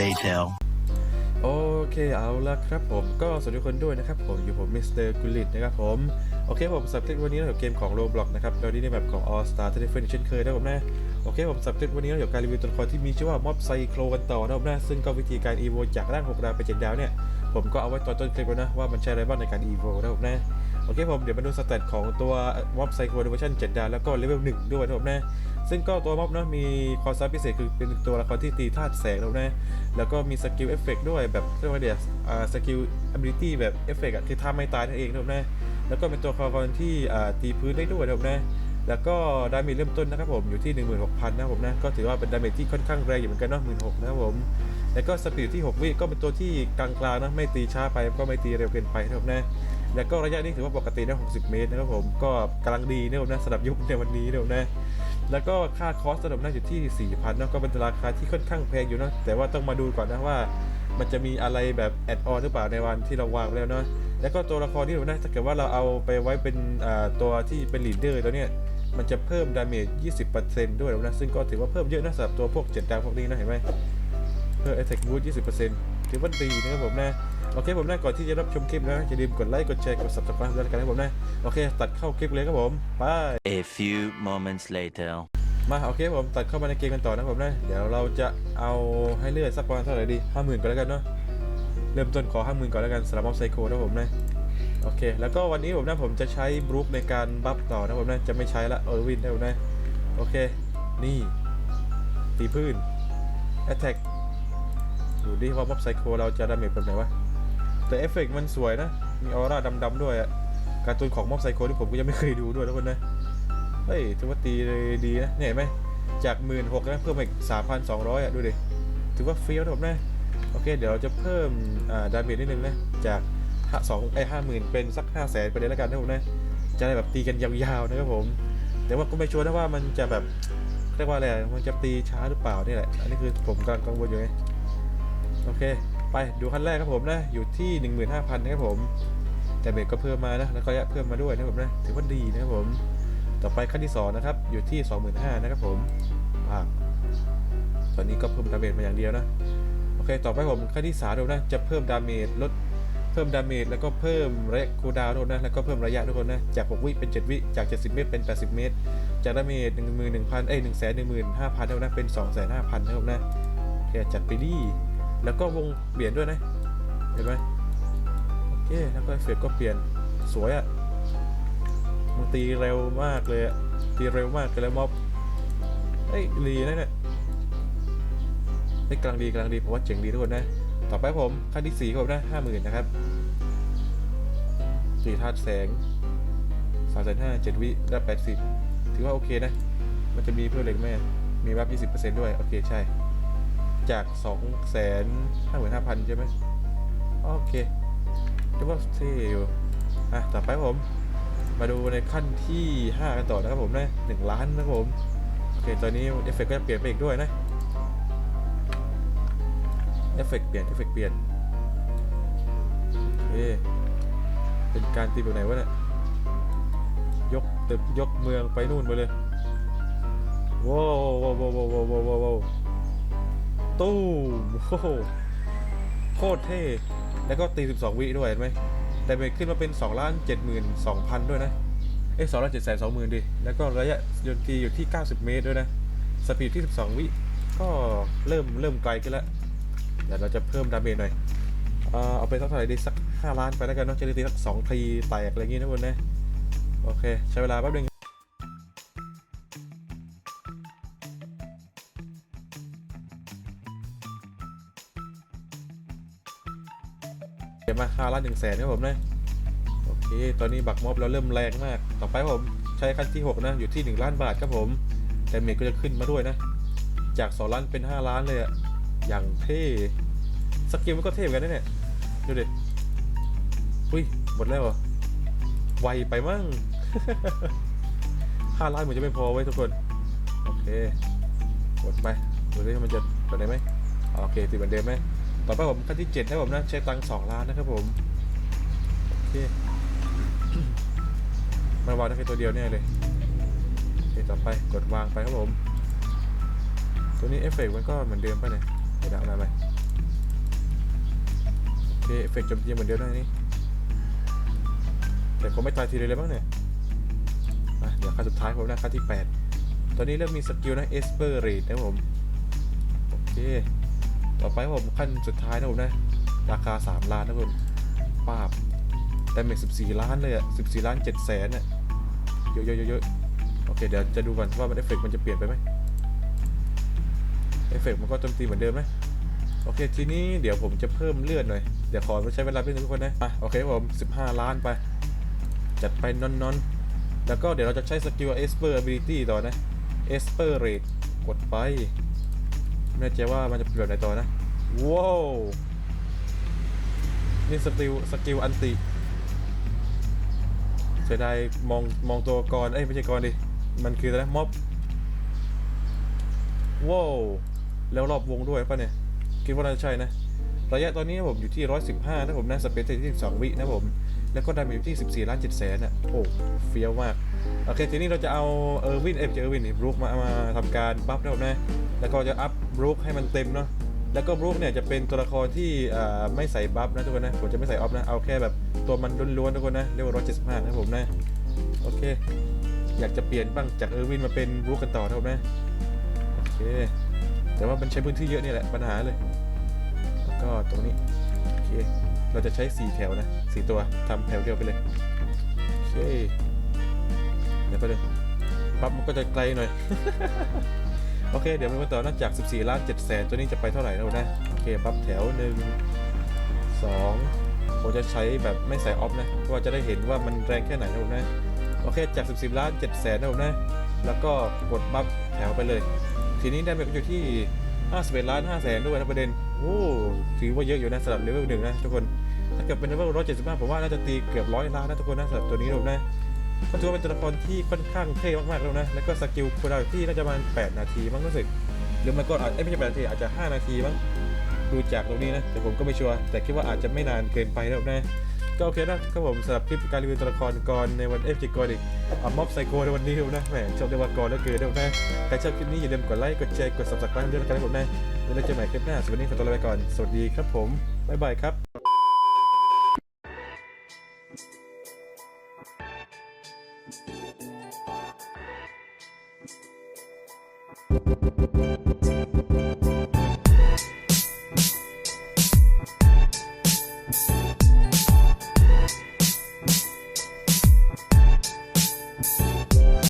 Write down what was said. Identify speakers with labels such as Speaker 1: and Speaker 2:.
Speaker 1: later.
Speaker 2: โอเคเอาละครับผมก็สวัสดีคนด้วยนะครับผมอยู่ผมมิสเตอร์กุลิตนะครับผม โอเคผมสับเทควันนี้เราอยู่เกมของ Roblox นะครับเราที่ในแบบของ All Star t e l e p h o n e เช่นเคยนะผมนะโอเคผมสับเทควันนี้เราอยู่การรีวิวตัวละครที่มีชื่อว่าม็อบไซโครกันต่อนะผมนะซึ่งก็วิธีการ EVO จากร่าง6ดาวไป7ดาวเนี่ยผมก็เอาไว้ตอนต้นคลิปแล้วนะว่ามันใช้อะไรบ้างในการ EVO นะผมนะ โอเคผมเดี๋ยวมาดูสเตตของตัวม็อบไซโครเวอร์ชัน7ดดาวแล้วก็เลเวล1ด้วยนะผมนะซึ่งก็ตัวม็อบนะมีความสามารถพิเศษคือเป็นตัวละครที่ตีธาตุแสงนะผมนะแล้วก็มีสกิลเอฟเฟกด้วยแบบเรียกว่าเดี๋ยอ่าสกิลอ b i l i t y แบบเอฟเฟกอะคือท่าไม่ตายนั่นเองนะครับนะแล้วก็เป็นตัวละครที่ตีพื้นได้ด้วยนะครับนะแล้วก็ดาเมจเริ่มต้นนะครับผมอยู่ที่ 16,000นะครับผมนะก็ถือว่าเป็นดาเมจที่ค่อนข้างแรงอยู่เหมือนกันเนาะ16นะครับผมแล้วก็สปีดที่ 6 วิก็เป็นตัวที่กลางๆนะไม่ตีช้าไปก็ไม่ตีเร็วเกินไปนะครับนะ แล้วก็ระยะนี้ถือว่าปกตินะ60 เมตรนะครับผมก็กำลังดีนะครับนะสำหรับยุคในวันนี้นะครับนะแล้วก็ค่าคอสสำหรับน่าอยู่ที่ 4,000นะก็เป็นราคาที่ค่อนข้างแพงอยู่นะแต่ว่าต้องมาดูก่อนนะว่า มันจะมีอะไรแบบแอดออนหรือเปล่าในวันที่เราวางแล้วเนาะแล้วก็ตัวละครที่เราได้ถ้าเกิดว่าเราเอาไปไว้เป็นตัวที่เป็นลีดเดอร์ตัวเนี้ยมันจะเพิ่มดาเมจ 20%ด้วยนะซึ่งก็ถือว่าเพิ่มเยอะนะสำหรับตัวพวก 7 ดาวพวกนี้นะเห็นไหมเพิ่ม attack boost 20%ถือว่าดีนะครับผมนะ โอเคผมนะก่อนที่จะรับชมคลิปนะอย่าลืมกดไลค์กดแชร์กด subscribe ด้วยกันนะครับผมนะโอเค ตัดเข้าคลิปเลยครับผมไป
Speaker 1: A few moments later.
Speaker 2: มาโอเคผมตัดเข้ามาในเกมกันต่อนะผมนะเดี๋ยวเราจะเอาให้เลือดสักประมาณเท่าไหร่ดีห้าหมื่นก่อนแล้วกันเนาะเริ่มต้นขอห้าหมื่นก่อนแล้วกันสำหรับมอบไซโคนะผมนะโอเค แล้วก็วันนี้ผมนะผมจะใช้บรูคในการบัฟต่อนะผมนะจะไม่ใช้ละเออร์วินนะผมนะโอเค นี่ ตีพื้น attack ดูดิว่ามอบไซโคเราจะดาเมจแบบไหนวะ แต่เอฟเฟกต์มันสวยนะ มีออร่าดำๆด้วยอะการ์ตูนของมอบไซโคที่ผมก็ยังไม่เคยดูด้วยทุกคนนะ เฮ้ยถือว่าตีดีนะ เนี่ยเห็นไหม จากหมื่นหกนะเพิ่มอีกสามพันสองร้อยอะดูดิ ถือว่าเฟี้ยวนะผมนะ โอเค เดี๋ยวเราจะเพิ่มอ่าดาเมจนิดนึงนะ จากห้าสองไอ้ห้าหมื่นเป็นสักห้าแสนไปเลยแล้วกันนะผมนะ จะได้แบบตีกันยาวๆนะครับผม แต่ว่าก็ไม่ชัวร์นะว่ามันจะแบบเรียกว่าอะไร มันจะตีช้าหรือเปล่านี่แหละ อันนี้คือผมกำลังกังวลอยู่ไงโอเค ไปดูขั้นแรกครับผมนะ อยู่ที่ 15,000นะครับผม แต่เบรกก็เพิ่มมานะ แล้วก็ระยะเพิ่มมาด้วยนะครับผมนะ ถือว่าดีนะครับผม ต่อไปขั้นที่2นะครับ อยู่ที่ 25,000นะครับผมอ่าตอนนี้ก็เพิ่มดาเมจมาอย่างเดียวนะ โอเค ต่อไปผมขั้นที่3ดูนะ จะเพิ่มดาเมจลดเพิ่มดาเมจแล้วก็เพิ่มระยะคูลดาวน์ด้วยนะ แล้วก็เพิ่มระยะทุกคนนะ จาก 6 วิเป็น 7 วิ จาก 70 เมตรเป็น 80 เมตร จากดาเมจ11,000เอ้ย115,000เท่านั้นเป็น 25,000นะครับนะโอเคจัดไปดี แล้วก็วงเปลี่ยนด้วยนะ เห็นไหมโอเค แล้วก็เอฟเฟกก็เปลี่ยนสวยอะ่ะมันตีเร็วมากเลยอะตีเร็วมากเลยแล้วม็อบเอ้ยดีนะเนี่ยเอ้ยกลังดีกลังดีผมว่าเจ๋งดีทุกคนนะ ต่อไปผมขั้นที่สี่ครับผมนะห้าหมื่นนะครับสี่ธาตุแสงสามแสนห้าเจ็ดวิได้แปดสิบถือว่าโอเคนะ มันจะมีเพื่อเล็กแม่ มีบัฟยี่สิบเปอร์เซ็นต์ด้วย โอเค ใช่ จากสองแสนห้าหมื่นห้าพันใช่ไหมโอเคถือว่าเท่อยู่อะต่อไปผม มาดูในขั้นที่ 5 กันต่อนะครับผมนะ1ล้านนะครับผม โอเค ตอนนี้เอฟเฟกต์ก็จะเปลี่ยนไปอีกด้วยนะเอฟเฟกต์เปลี่ยนเอฟเฟกต์เปลี่ยนโอเคเป็นการตีแบบไหนวะเนี่ย ยกตึกยกเมืองไปนู่นไปเลยว้าวว้าวว้าวว้าวว้าวว้าว ตู้มโอ้โหโคตรเท่ แล้วก็ตี 12 วิด้วยเห็นไหมแต่เบรกขึ้นมาเป็น2ล้าน72,000 ด้วยนะ เอ้ย2ล้าน7 2 0 0 0 0 ดิ แล้วก็ระยะยนตีอยู่ที่ 90 เมตรด้วยนะ สปีดที่ 12 วิ ก็เริ่มเริ่มไกลขึ้นแล้ว เดี๋ยวเราจะเพิ่มดาเมจหน่อย เอาไปสักเท่าไหร่ดีสัก 5 ล้านไปแล้วกันเนาะจะได้ตีสัก 2 ทีแตกอะไรอย่างงี้นะคุณนะ โอเค ใช้เวลาแป๊บนึง มาค่าละหนึ่งแสนครับผมนะ โอเค ตอนนี้บักม็อบเราเริ่มแรงมาก ต่อไปผมใช้ขั้นที่ 6 นะ อยู่ที่ 1 ล้านบาทครับผม แต่เมก็จะขึ้นมาด้วยนะ จาก 2 ล้านเป็น 5 ล้านเลยอะอย่างเท่สกิลมันก็เท่กันนะเนี่ย ดูดิ อุ้ย หมดแล้วเหรอ ไวไปมั่ง5ล้านเหมือนจะไม่พอไว้ทุกคน โอเค กดไป ดูดิมันจะกดได้ไหม โอเคติดเหมือนเดิมไหม ต่อไปผมขั้นที่7นะผมนะใช้ตังค์2ล้านนะครับผมโอเคมันวางได้แค่ตัวเดียวแน่เลยโอเคต่อไปกดวางไปครับผม ตัวนี้เอฟเฟกต์มันก็เหมือนเดิมป่ะเนี่ยเดี๋ยวเอาอะไรไปเอฟเฟกต์จมตีเหมือนเดิมนะนี่แต่คงไม่ตายทีเดียวเลยบ้างเนี่ยเดี๋ยวขั้นสุดท้ายผมนะขั้นที่ 8 ตอนนี้เริ่มมีสกิลนะเอสเปอร์เรดนะผม โอเค ต่อไปผมขั้นสุดท้ายนะผมนะ ราคา 3 ล้านนะผมปาบแต่เมก14ล้านเลยอะ14ล้าน7แสนอะเยเยอะเยอะเยอะโอเคเดี๋ยวจะดูก่อนว่ามันเอฟเฟกมันจะเปลี่ยนไปไหมเอฟเฟกมันก็โจมตีเหมือนเดิมไหมโอเคทีนี้เดี๋ยวผมจะเพิ่มเลือดหน่อย เดี๋ยวขอใช้เวลาเพื่อนทุกคนนะอะโอเคครับผม15ล้านไป จัดไปนอนนอนๆแล้วก็เดี๋ยวเราจะใช้สกิล Esper Ability ต่อนะ Esper Rate กดไป ไม่แน่ใจว่ามันจะเปลี่ยนอะไรต่อนะว้าวนี่สกิลสกิลอันติเสียดายมองมองตัวกรเอ้ยไม่ใช่กรดิ มันคืออะไรนะม็อบว้าวแล้วรอบวงด้วยป่ะเนี่ย คิดว่าน่าจะใช่นะ ระยะตอนนี้ผมอยู่ที่ 115นะผมนะสเปซที่12 วินะผม แล้วก็ได้มาอยู่ที่14ล้าน7แสนอะโอ้เฟี้ยวมาก โอเค ทีนี้เราจะเอาเออร์วินเอฟเจอร์วินนี่บรูคมามาทำการบัฟนะผมนะ แล้วก็จะอัพ บรูคให้มันเต็มเนาะแล้วก็บรูคเนี่ยจะเป็นตัวละครที่ไม่ใส่บัฟนะทุกคนนะผมจะไม่ใส่ออฟนะเอาแค่แบบตัวมันล้วนๆทุกคนนะเรียกว่า175นะผมนะโอเค อยากจะเปลี่ยนบ้างจากเออร์วินมาเป็นบรูคกันต่อนะผมนะโอเคแต่ว่ามันใช้พื้นที่เยอะนี่แหละปัญหาเลยแล้วก็ตรงนี้โอเคเราจะใช้4แถวนะ4ตัวทำแถวเดียวไปเลยโอเคเดี๋ยวไปเลยปั๊บมันก็จะไกลหน่อย โอเค เดี๋ยวมาต่อนอกจาก 14 ล้าน7แสนตัวนี้จะไปเท่าไหร่แล้วนะ โอเคปั๊บแถว 1 2ผมจะใช้แบบไม่ใส่ออฟนะเพราะว่าจะได้เห็นว่ามันแรงแค่ไหนนะผมนะโอเคจาก 14 ล้าน7แสนนะผมนะแล้วก็กดบัฟแถวไปเลย ทีนี้ได้ไปอยู่ที่ 51 ล้าน5แสนด้วยนะประเด็นโอ้ถือว่าเยอะอยู่นะสำหรับเลเวลหนึ่งนะทุกคนถ้าเกิดเป็นเลเวล175 ผมว่าน่าจะตีเกือบร้อยล้านนะทุกคนนะสำหรับตัวนี้ผมนะ ก็ถือว่าเป็นตัวละครที่ค่อนข้างเท่มากๆแล้วนะ แล้วก็สกิลคูลดาวที่น่าจะประมาณ 8 นาทีมั้งรู้สึก หรือมันก็อาจเอ้ยไม่ใช่8นาทีอาจจะ 5 นาทีมั้ง ดูจากตรงนี้นะ แต่ผมก็ไม่ชัวร์ แต่คิดว่าอาจจะไม่นานเกินไปแล้วนะ ก็โอเคนะครับผมสำหรับคลิปการรีวิวตัวละครก่อนในวันเอฟจีกอนอีกเอาม็อบไซโคในวันนี้นะแหมชอบเรียกว่าก่อนแล้วเกินแล้วนะใครชอบคลิปนี้อย่าลืมกดไลค์ กดแชร์ กด subscribe ด้วยนะครับผมนะแล้วเราเจอกันใหม่คลิปหน้าสวัสดีขอตัวลาไปก่อน สวัสดีครับผมบ๊ายบายครับ Thank you.